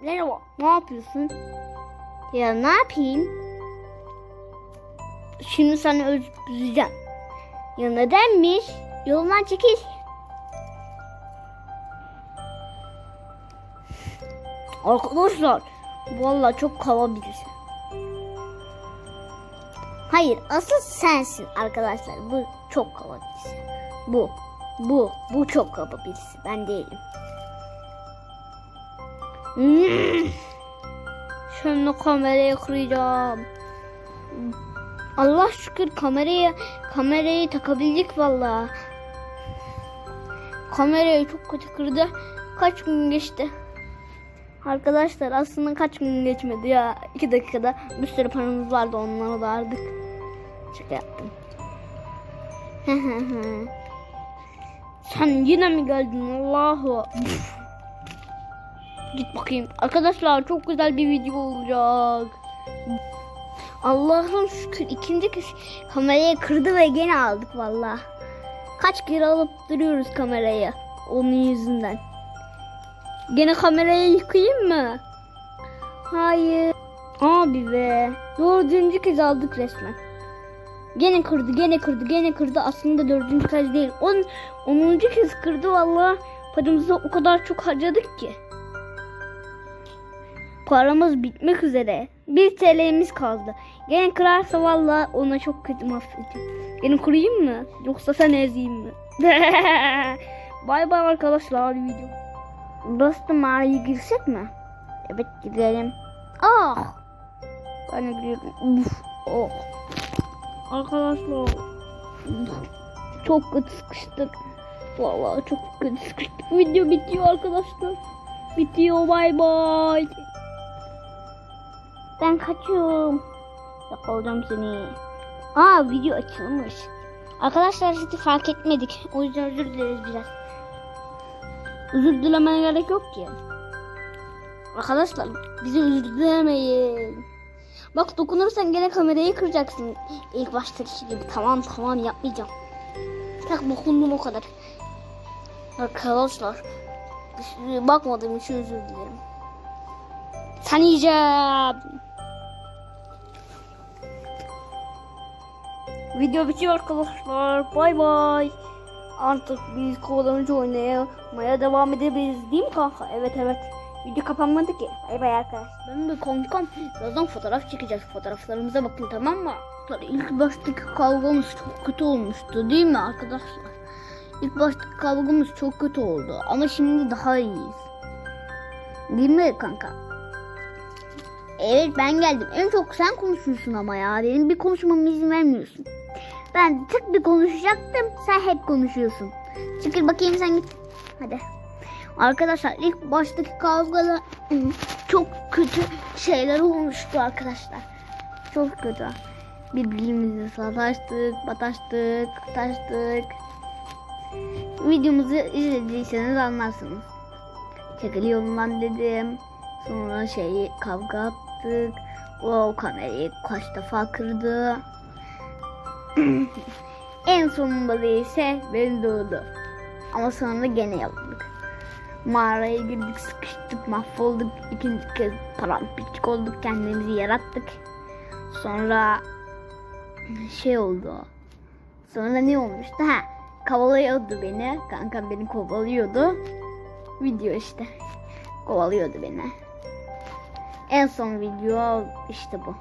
Merhaba. Ne yapıyorsun? Ya ne yapayım? Şimdi sana özleyeceğim. Ya nedenmiş? Yolundan çekil. Arkadaşlar vallahi çok kaba. Hayır asıl sensin arkadaşlar. Bu çok kaba. Bu. Bu. Bu çok kaba. Ben değilim. Hmm. Şimdi kamerayı kıracağım. Allah şükür kamerayı kamerayı takabildik vallahi. Kamerayı çok kötü kırdı. Kaç gün geçti? Arkadaşlar aslında kaç gün geçmedi ya. iki dakikada bir sürü paramız vardı onları da aldık. Şaka yaptım. Sen yine mi geldin Allahu? Git bakayım. Arkadaşlar çok güzel bir video olacak. Allah'ım şükür ikinci kez kamerayı kırdı ve gene aldık valla. Kaç kere alıp duruyoruz kamerayı onun yüzünden. Gene kamerayı yıkayayım mı? Hayır. Abi be. Dördüncü kez aldık resmen. Gene kırdı, gene kırdı, gene kırdı. Aslında dördüncü kez değil. On, onuncu kez kırdı valla. Paramızı o kadar çok harcadık ki. Paramız bitmek üzere. Bir TL'miz kaldı. Gene kırarsa valla ona çok kötü mahvedeceğim. Gene kırayım mı? Yoksa sen ezeyim mi? bay bay arkadaşlar video. Dostum mağaraya girsek mi? Evet gidelim. Ah! Ben de gidiyorum. Uf, oh. Arkadaşlar. Çok kötü sıkıştık. Vallahi çok kötü sıkıştık. Video bitiyor arkadaşlar. Bitiyor bay bay. Ben kaçıyorum. Yakalayacağım seni. Aa video açılmış. Arkadaşlar sizi fark etmedik. O yüzden özür dileriz biraz. Özür dilemene gerek yok ki. Arkadaşlar bizi özür dilemeyin. Bak dokunursan gene kamerayı kıracaksın. İlk baştaki gibi. Tamam tamam yapmayacağım. Tak dokundum o kadar. Arkadaşlar bakmadığım için özür dilerim. Sen. Video bitiyor arkadaşlar. Bay bay. Artık biz kovalamacı oynamaya devam edebiliriz değil mi kanka? Evet evet. Video kapanmadı ki. Bay bay arkadaşlar. Ben bir kankam birazdan fotoğraf çekeceğiz. Fotoğraflarımıza bakın tamam mı? İlk baştaki kavgamız çok kötü olmuştu değil mi arkadaşlar? İlk baştaki kavgamız çok kötü oldu. Ama şimdi daha iyiyiz. Değil mi kanka? Evet ben geldim. En çok sen konuşuyorsun ama ya. Benim bir konuşmama izin vermiyorsun. Ben tık bir konuşacaktım. Sen hep konuşuyorsun. Çıkır bakayım sen git. Hadi. Arkadaşlar ilk baştaki kavgada çok kötü şeyler olmuştu arkadaşlar. Çok kötü. Birbirimize sataştık, bataştık, taştık. Videomuzu izlediyseniz anlarsınız. Çekil yolundan dedim. Sonra şeyi kavga attık. O kamerayı kaç defa kırdı. en sonunda da ise beni dövdü. Ama sonra gene yaptık. Mağaraya girdik, sıkıştık, mahvolduk. İkinci kez paramparçık olduk, kendimizi yarattık. Sonra şey oldu. Sonra ne olmuştu? Ha, kovalıyordu beni. Kankam beni kovalıyordu. Video işte. Kovalıyordu beni. En son video işte bu.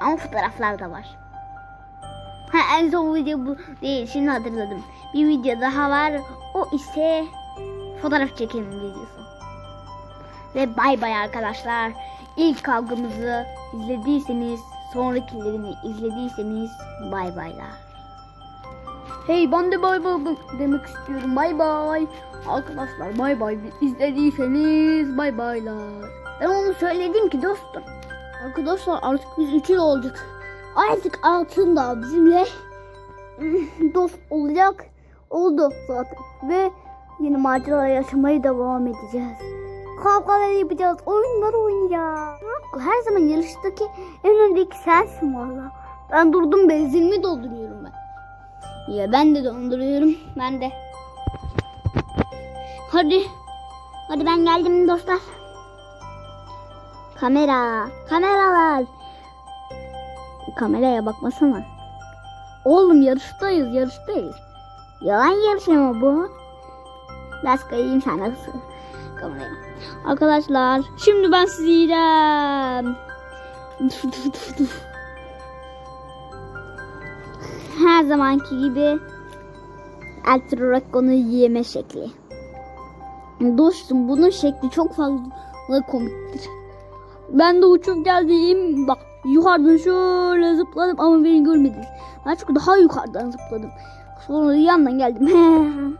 Ama fotoğraflar da var. Ha en son video bu değil. Şimdi hatırladım. Bir video daha var. O ise fotoğraf çekim videosu. Ve bay bay arkadaşlar. İlk kavgamızı izlediyseniz, sonrakilerini izlediyseniz bay baylar. Hey ben de bay bay demek istiyorum. Bay bay. Arkadaşlar bay bay izlediyseniz bay baylar. Ben onu söyledim ki dostum. Arkadaşlar artık biz üçü olacak. Artık altın da bizimle dost olacak. Oldu zaten. Ve yeni macera yaşamaya devam edeceğiz. Kavgalar yapacağız. Oyunlar oynayacağız. Her zaman yarıştaki en öndeki sensin valla. Ben durdum benzinimi dolduruyorum ben. Ya ben de dolduruyorum. Ben de. Hadi. Hadi ben geldim dostlar. Kamera. Kameralar. Kameraya bakmasana. Oğlum yarıştayız yarıştayız. Yalan yarışı mı bu? Biraz kayayım sana kameraya. Arkadaşlar şimdi ben sizi yiyeceğim. Her zamanki gibi Eltro Rakon'u yeme şekli. Dostum bunun şekli çok fazla komiktir. Ben de uçup geldim. Bak yukarıdan şöyle zıpladım ama beni görmediniz. Ben çünkü daha yukarıdan zıpladım. Sonra yandan geldim.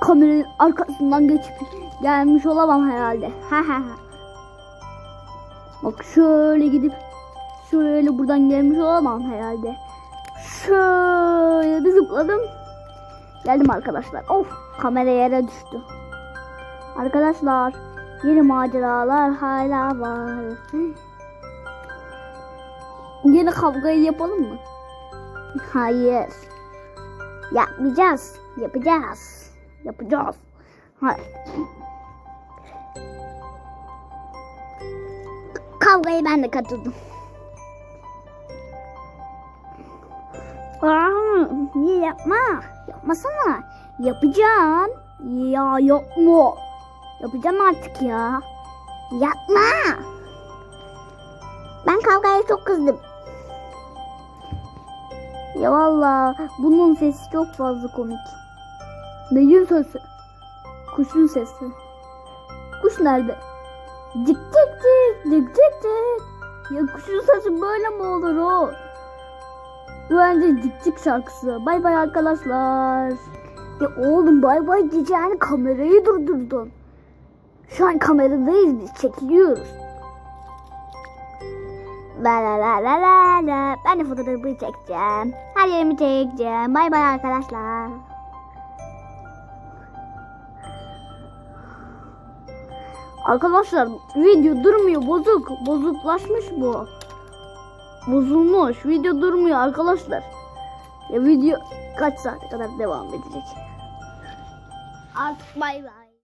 Kameranın arkasından geçip gelmiş olamam herhalde. Bak şöyle gidip şöyle buradan gelmiş olamam herhalde. Şöyle bir zıpladım. Geldim arkadaşlar. Of kamera yere düştü. Arkadaşlar yeni maceralar hala var. Yine kavgayı yapalım mı? Hayır. Yapmayacağız. Yapacağız. Yapacağız. Hayır. Kavgaya ben de katıldım. Aa, niye yapma? Yapmasana. Yapacağım. Ya yapma. Yapacağım artık ya. Yapma. Ben kavgaya çok kızdım. Ya valla bunun sesi çok fazla komik. Neyin sesi? Kuşun sesi. Kuş nerede? Cik cik cik cik cik cik. Ya kuşun sesi böyle mi olur o? Bence cik cik şarkısı. Bay bay arkadaşlar. Ya oğlum bay bay diyeceğini kamerayı durdurdun. Şu an kameradayız biz çekiliyoruz. La la la la la. Ben fotoğrafı çekeceğim. Her yerimi çekeceğim. Bay bay arkadaşlar. Arkadaşlar video durmuyor bozuk. Bozuklaşmış bu. Bozulmuş. Video durmuyor arkadaşlar. Ya video kaç saate kadar devam edecek? Artık bay bay.